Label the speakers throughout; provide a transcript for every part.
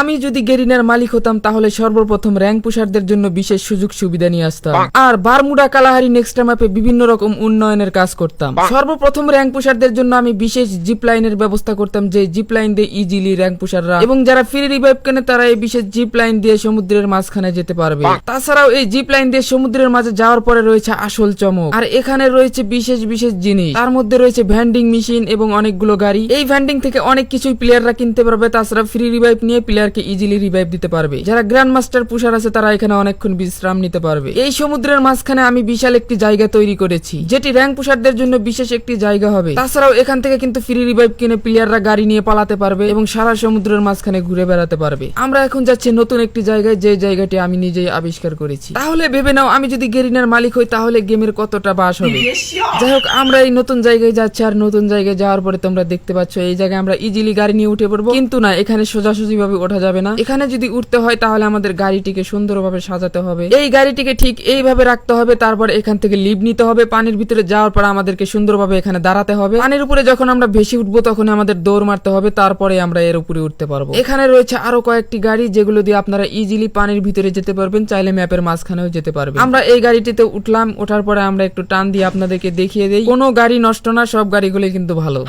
Speaker 1: আমি যদি গেরিনার মালিক হতাম তাহলে সর্বপ্রথম র্যাঙ্ক পুষারদের জন্য বিশেষ সুযোগ সুবিধা নিয়ে আসতাম। আর বারমুডা কালাহারি নেক্সট ম্যাপে বিভিন্ন রকম উন্নয়নের কাজ করতাম। সর্বপ্রথম র্যাঙ্ক পুষারদের জন্য আমি বিশেষ জিপ লাইনের ব্যবস্থা করতাম যে জিপ লাইন দিয়ে ইজিলি র্যাঙ্ক পুষাররা এবং যারা ফ্রি রিভাইভ কেনে তারা এই বিশেষ জিপ লাইন দিয়ে সমুদ্রের মাঝখানে যেতে পারবে। তাছাড়াও এই জিপ লাইন দিয়ে সমুদ্রের মাঝে যাওয়ার পরে রয়েছে আসল চমক। আর এখানে রয়েছে বিশেষ বিশেষ জিনিস। তার মধ্যে রয়েছে ভ্যান্ডিং মেশিন এবং অনেকগুলো গাড়ি। এই ভ্যান্ডিং থেকে অনেক কিছুই প্লেয়াররা কিনতে পারবে। তাছাড়া ফ্রি রিভাইভ নিয়ে প্লেয়ারকে ইজিলি রিভাইভ দিতে পারবে। যারা গ্র্যান্ড মাস্টার পুষার আছে, তারা এখানে অনেকক্ষণ বিশ্রাম নিতে পারবে। এই সমুদ্রের মাঝখানে আমি বিশাল একটি জায়গা তৈরি করেছি, যেটি র্যাঙ্ক পুষারদের জন্য বিশেষ একটি জায়গা হবে। তাছাড়াও এখান থেকে কিন্তু ফ্রি রিভাইভ কিনে প্লেয়াররা গাড়ি নিয়ে পালাতে পারবে এবং সারা সমুদ্রের মাঝখানে ঘুরে বেড়াতে পারবে। আমরা এখন যাচ্ছি নতুন একটি জায়গায়, যে জায়গাটি আমি নিজেই আবিষ্কার করেছি। তাহলে ভেবে নাও, আমি যদি গেরিনার মালিক হই, তাহলে গেমের কতটা বাস হবে? যাই হোক আমরা এই নতুন জায়গায় যাচ্ছি আর নতুন জায়গায় যাওয়ার পরে তোমরা দেখতে পাচ্ছ, এই জায়গায় আমরা ইজিলি গাড়ি নিয়ে উঠে পড়ব। কিন্তু না, এখানে সোজাসুজি ভাবে ওঠা যাবে না। এখানে যদি উঠতে হয় তাহলে আমাদের গাড়িটিকে সুন্দরভাবে সাজাতে হবে। এই গাড়িটিকে ঠিক এইভাবে রাখতে হবে তারপর এখান থেকে লিভ নিতে হবে পানির ভিতরে যাওয়ার পর আমাদেরকে সুন্দরভাবে এখানে দাঁড়াতে হবে। পানির উপরে যখন আমরা বেশি উঠবো তখন আমাদের দৌড় মারতে হবে তারপরে আমরা এর উপরে উঠতে পারব। এখানে রয়েছে আরও কয়েকটি গাড়ি যেগুলো দিয়ে আপনারা ইজিলি পানির ভিতরে যেতে পারবেন চাইলে ম্যাপের মাঝখানেও যেতে পারবেন। আমরা এই গাড়িটিতে উঠলাম ওঠার পরে আমরা একটু টান দিয়ে আপনাদেরকে দেখিয়ে দেই। কোনো গাড়ি নষ্ট না সব গাড়িগুলোই কিন্তু ভালো।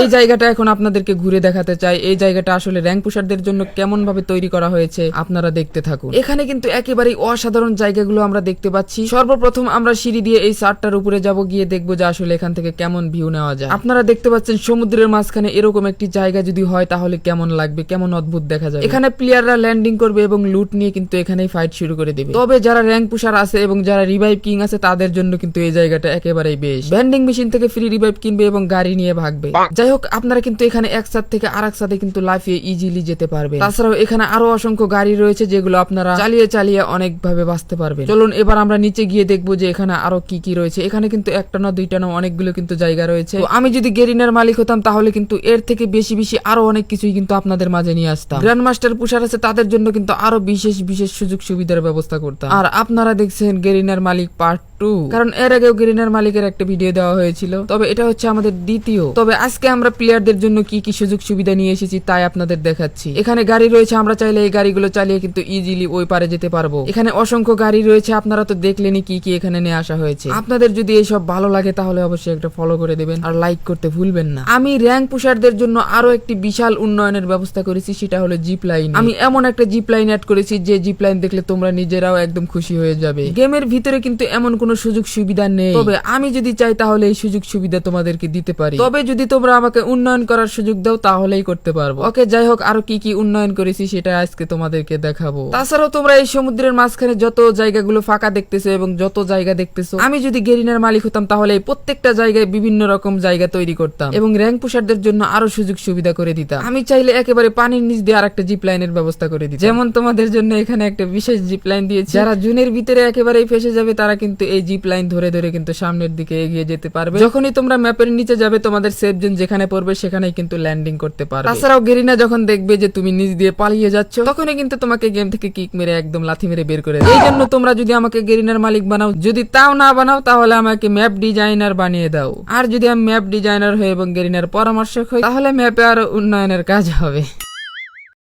Speaker 1: এই জায়গাটা এখন আপনাদেরকে ঘুরে দেখাতে চাই। এই জায়গাটা আসলে র্যাঙ্ক পুষারদের জন্য কেমন ভাবে তৈরি করা হয়েছে, আপনারা দেখতে থাকুন। এখানে কিন্তু একেবারেই অসাধারণ জায়গাগুলো আমরা দেখতে পাচ্ছি। সর্বপ্রথম আমরা সিঁড়ি দিয়ে এই সারটার উপরে যাব, গিয়ে দেখব যে আসলে এখান থেকে কেমন ভিউ নেওয়া যায়। আপনারা দেখতে পাচ্ছেন সমুদ্রের মাঝখানে এরকম একটি জায়গা যদি হয়, তাহলে কেমন লাগবে, কেমন অদ্ভুত দেখা যাবে। এখানে প্লেয়াররা ল্যান্ডিং করবে এবং লুট নিয়ে কিন্তু এখানেই ফাইট শুরু করে দেবে। তবে যারা র্যাঙ্ক পুষার আছে এবং যারা রিভাইভ কিং আছে, তাদের জন্য কিন্তু এই জায়গাটা একেবারেই বেশ। ভ্যান্ডিং মেশিন থেকে ফ্রি রিভাইভ কিনবে এবং গাড়ি নিয়ে ভাগবে। যাই হোক, আপনারা কিন্তু এখানে এক সাথ থেকে আর এক সাথে কিন্তু লাফিয়ে ইজিলি যেতে পারবে তাছাড়াও এখানে আরও অসংখ্য গাড়ি রয়েছে যেগুলো আপনারা চালিয়ে চালিয়ে অনেক ভাবে বাঁচতে পারবেন। চলুন এবার আমরা নিচে গিয়ে দেখব যে এখানে আরও কি কি রয়েছে। এখানে কিন্তু একটা না দুইটা না অনেকগুলো কিন্তু জায়গা রয়েছে। আমি যদি গেরিনার মালিক হতাম, তাহলে কিন্তু এর থেকে বেশি বেশি আরও অনেক কিছুই কিন্তু আপনাদের মাঝে নিয়ে আসতাম। গ্র্যান্ড মাস্টার পুষার আছে, তাদের জন্য কিন্তু আরও বিশেষ বিশেষ সুযোগ সুবিধার ব্যবস্থা করতাম। আর আপনারা দেখছেন গেরিনার মালিক পার্ট টু। কারণ এর আগেও গেরিনার মালিকের একটা ভিডিও দেওয়া হয়েছিল। তবে এটা হচ্ছে আমাদের দ্বিতীয়। তবে আজকে আমরা প্লেয়ারদের জন্য কি কি সুযোগ সুবিধা নিয়ে এসেছি তাই আপনাদের দেখাচ্ছি। এখানে গাড়ি রয়েছে, আমরা চাইলে এই গাড়িগুলো চালিয়ে কিন্তু ইজিলি ওই পারে যেতে পারব। এখানে অসংখ্য গাড়ি রয়েছে, আপনারা তো দেখলেনই কি কি এখানে নিয়ে আসা হয়েছে। আপনাদের যদি এইসব ভালো লাগে তাহলে অবশ্যই একটা ফলো করে দেবেন। আর লাইক করতে ভুলবেন না। আমি র্যাঙ্ক পুষারদের জন্য আরও একটি বিশাল উন্নয়নের ব্যবস্থা করেছি, সেটা হলো জিপ লাইন আমি এমন একটা জিপ লাইন অ্যাড করেছি, যে জিপ লাইন দেখলে তোমরা নিজেরাও একদম খুশি হয়ে যাবে। গেমের ভিতরে কিন্তু এমন কোনো সুযোগ সুবিধা নেই। তবে আমি যদি চাই তাহলে এই সুযোগ সুবিধা তোমাদেরকে দিতে পারি। তবে যদি তোমরা আমাকে উন্নয়ন করার সুযোগ দাও তাহলেই করতে পারব। ওকে যাই হোক আরও কি কি উন্নয়ন করেছি সেটা আজকে তোমাদেরকে দেখাবো। তাছাড়াও তোমরা এই সমুদ্রের মাঝখানে যত জায়গাগুলো ফাঁকা দেখতেছো এবং যত জায়গা দেখতেছো আমি যদি গেরিনার মালিক হতাম তাহলে এই প্রত্যেকটা জায়গায় বিভিন্ন রকম জায়গা তৈরি করতাম এবং র্যাঙ্ক পুষারদের জন্য আরও সুযোগ সুবিধা করে দিতাম। আমি চাইলে একেবারে পানির নিচ দিয়ে আর একটা জিপ লাইনের ব্যবস্থা করে দিই যেমন তোমাদের জন্য এখানে একটা বিশেষ জিপ লাইন দিয়েছি। যারা জুনের ভিতরে একেবারেই ফেসে যাবে তারা কিন্তু এই জিপ লাইন ধরে ধরে কিন্তু সামনের দিকে এগিয়ে যেতে পারবে। যখনই তোমরা ম্যাপের নিচে যাবে, তোমাদের সেফ জোন যেখানে পড়বে, সেখানেই কিন্তু ল্যান্ডিং করতে পারবে। তাছাড়াও গেরিনা যখন দেখবে যে তুমি নিচ দিয়ে পালিয়ে যাচ্ছ, তখনই কিন্তু তোমাকে গেম থেকে কিক মেরে একদম লাথি মেরে বের করে। এই জন্য তোমরা যদি আমাকে গেরিনার মালিক বানাও, যদি তাও না বানাও, তাহলে আমাকে ম্যাপ ডিজাইনার বানিয়ে দাও। আর যদি আমি ম্যাপ ডিজাইনার হই এবং গেরিনার পরামর্শক হই, তাহলে ম্যাপে আরও উন্নয়নের কাজ হবে।